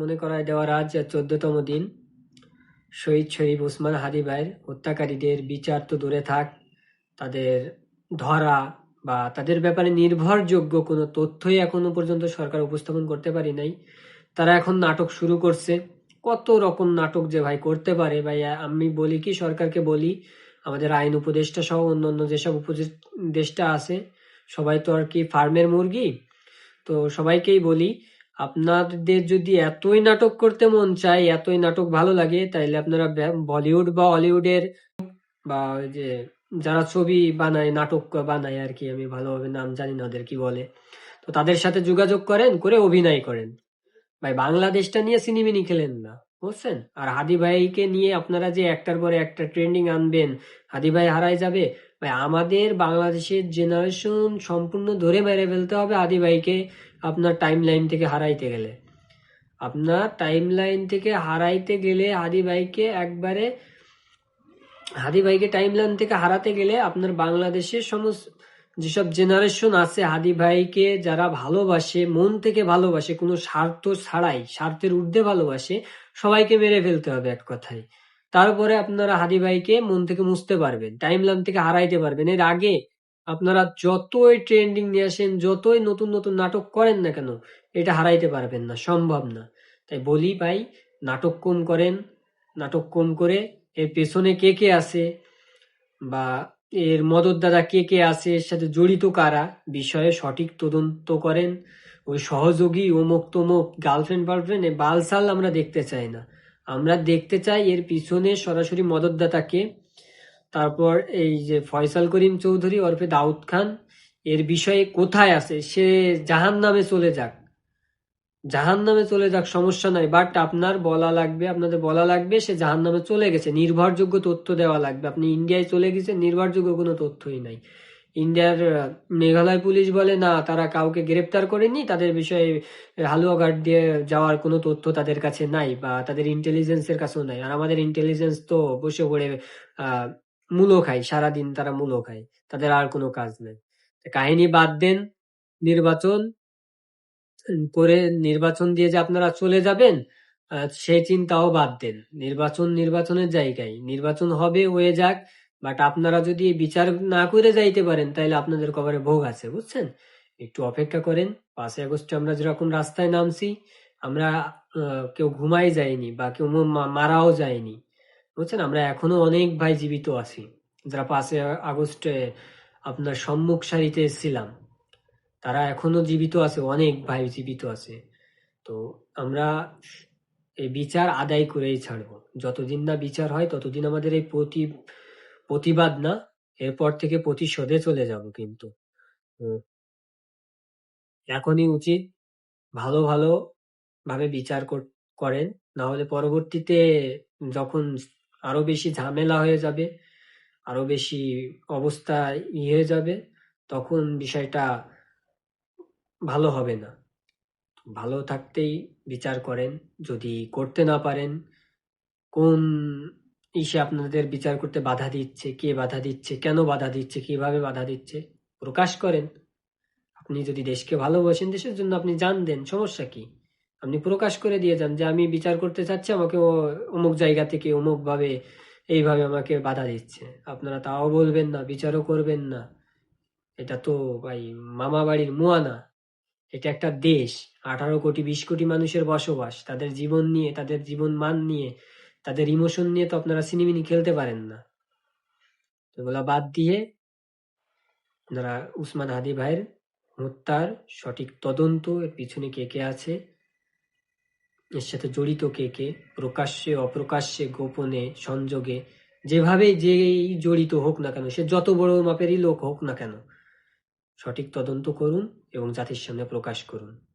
মনে করায় দেওয়ার আজ চোদ্দতম দিন। শহীদ শরীফ ওসমান হাদি ভাইয়ের হত্যাকারীদের বিচার তো দূরে থাক, তাদের ধরা বা তাদের ব্যাপারে নির্ভরযোগ্য কোনো তথ্যই এখনও পর্যন্ত সরকার উপস্থাপন করতে পারি নাই। তারা এখন নাটক শুরু করছে। কত রকম নাটক যে ভাই করতে পারে ভাই, আমি বলি কি, সরকারকে বলি, আমাদের আইন উপদেষ্টা সহ অন্যান্য যেসব উপদেষ্টা আছে, সবাই তো আর কি ফার্মের মুরগি? তো সবাইকেই বলি আপনাদের যদি এতই নাটক করতে মন চায়, এতই নাটক ভালো লাগে, তাইলে আপনারা বলিউড বা হলিউডের বা ওই যে যারা ছবি বানায়, নাটক বানায় আর কি, আমি ভালোভাবে নাম জানি না ওদের কি বলে। তো তাদের সাথে যোগাযোগ করেন, করে অভিনয় করেন। ভাই, বাংলাদেশটা নিয়ে সিনেমিনি খেলেন না, বুঝছেন? আর হাদি ভাইকে নিয়ে আপনারা যে একটার পরে একটা ট্রেন্ডিং আনবেন, হাদি ভাই হারাই যাবে, ভাই, আমাদের বাংলাদেশের জেনারেশন সম্পূর্ণ ধরে মেরে ফেলতে হবে হাদি ভাইকে। আপনার টাইম লাইন থেকে হারাইতে গেলে। আপনার টাইম লাইন থেকে হারাইতে গেলে হাদি ভাইকে একবারে, হাদি ভাইকে টাইম লাইন থেকে হারাতে গেলে আপনার বাংলাদেশের সমস্ত, যেসব জেনারেশন আছে, হাদি ভাইকে যারা ভালোবাসে, মন থেকে ভালোবাসে, কোনো স্বার্থ ছাড়াই, স্বার্থের ঊর্ধ্বে ভালোবাসে, সবাইকে মেরে ফেলতে হবে এক কথায়। তারপরে আপনারা হাদি ভাইকে মন থেকে মুছতে পারবেন টাইম লাইন থেকে হারাইতে পারবেন। এর আগে আপনারা যতই ট্রেন্ডিং নিয়ে আসেন, যতই নতুন নতুন নাটক করেন না কেন, এটা হারাইতে পারবেন না, সম্ভব না। তাই বলি ভাই, নাটক কোন করেন, নাটক কোন করে, এর পেছনে কে কে আছে, বা এর মদত দাদা কে কে আছে, এর সাথে জড়িত কারা, বিষয়ে সঠিক তদন্ত করেন, ওই সহযোগী অমুক তমুক গার্লফ্রেন্ড ফার্লফ্রেন্ড এ বালসাল আমরা দেখতে চাই না। আমরা দেখতে চাই এর পিছনে সরাসরি মদতদাতাকে তারপর এই যে ফয়সাল করিম চৌধুরী ওরফে দাউদ খান, এর বিষয়ে কোথায় আছে? সে জাহান নামে চলে যাক। জাহান নামে চলে যাক সমস্যা নাই বাট আপনার বলা লাগবে, আপনাদের বলা লাগবে সে জাহান নামে চলে গেছে। নির্ভরযোগ্য তথ্য দেওয়া লাগবে। আপনি ইন্ডিয়ায় চলে গেছে নির্ভরযোগ্য কোনো তথ্যই নাই। ইন্ডিয়ার মেঘালয় পুলিশ বলে, না, তারা কাউকে গ্রেপ্তার করেনি, তাদের বিষয়ে হালুয়া গার্ড দিয়ে যাওয়ার কোনো তথ্য তাদের কাছে নাই বা তাদের ইন্টেলিজেন্সের কাছেও নাই। আর আমাদের ইন্টেলিজেন্স তো বসে পড়ে মূলো খায়, সারাদিন তারা মূলো খায়, তাদের আর কোনো কাজ নেই। কাহিনী বাদ দেন, নির্বাচন করে নির্বাচন দিয়ে যে আপনারা চলে যাবেন সেই চিন্তাও বাদ দেন। নির্বাচন নির্বাচনের জায়গায়, নির্বাচন হবে, হয়ে যাক বাট আপনারা যদি বিচার না করে যাইতে পারেন তাহলে আপনাদের কবরে ভোগ আছে, বুঝছেন? একটু অপেক্ষা করেন, পাঁচই আগস্টে আমরা যেরকম রাস্তায় নামছি, আমরা কেউ ঘুমাই যায়নি বা কেউ মারাও যায়নি। বুঝছেন আমরা এখনও অনেক ভাই জীবিত আছি। যারা পাঁচই আগস্টে আপনার সম্মুখ সারিতে ছিলাম তারা এখনও জীবিত আছে, অনেক ভাই জীবিত আছে। তো আমরা এই বিচার আদায় করেই ছাড়বো। যতদিন না বিচার হয়, ততদিন আমাদের এই প্রতি, প্রতিবাদ না, এরপর থেকে প্রতিশোধে চলে যাব কিন্তু। এখনই উচিত ভালো ভালো ভাবে বিচার করেন। না হলে পরবর্তীতে যখন আরও বেশি ঝামেলা হয়ে যাবে, আরও বেশি অবস্থা ই হয়ে যাবে, তখন বিষয়টা ভালো হবে না। ভালো থাকতেই বিচার করেন, যদি করতে না পারেন, কোন ইসে আপনাদের বিচার করতে বাধা দিচ্ছে, কে বাধা দিচ্ছে, কেন বাধা দিচ্ছে, কীভাবে বাধা দিচ্ছে, প্রকাশ করেন। আপনি যদি দেশকে ভালোবাসেন, দেশের জন্য আপনি জান দেন, সমস্যা কি? আপনি প্রকাশ করে দিয়ে যান যে আমি বিচার করতে চাচ্ছি, আমাকে অমুক জায়গা থেকে অমুক ভাবে এইভাবে আমাকে বাধা দিচ্ছে। আপনারা তাও বলবেন না, বিচারও করবেন না। এটা তো ভাই মামা বাড়ির মুয়ানা এটা একটা দেশ, আঠারো কোটি, বিশ কোটি মানুষের বসবাস। তাদের জীবন নিয়ে, তাদের জীবন মান নিয়ে, তাদের ইমোশন নিয়ে তো আপনারা সিনেমিনি খেলতে পারেন না। এগুলা বাদ দিয়ে আপনারা উসমান হাদি ভাইয়ের হত্যার সঠিক তদন্ত, এর পিছনে কে কে আছে এর সাথে জড়িত কে কে? প্রকাশ্যে, অপ্রকাশ্যে, গোপনে, সংযোগে যেভাবে যেই জড়িত হোক না কেন, সে যত বড় মাপেরই লোক হোক না কেন, সঠিক তদন্ত করুন এবং জাতির সামনে প্রকাশ করুন।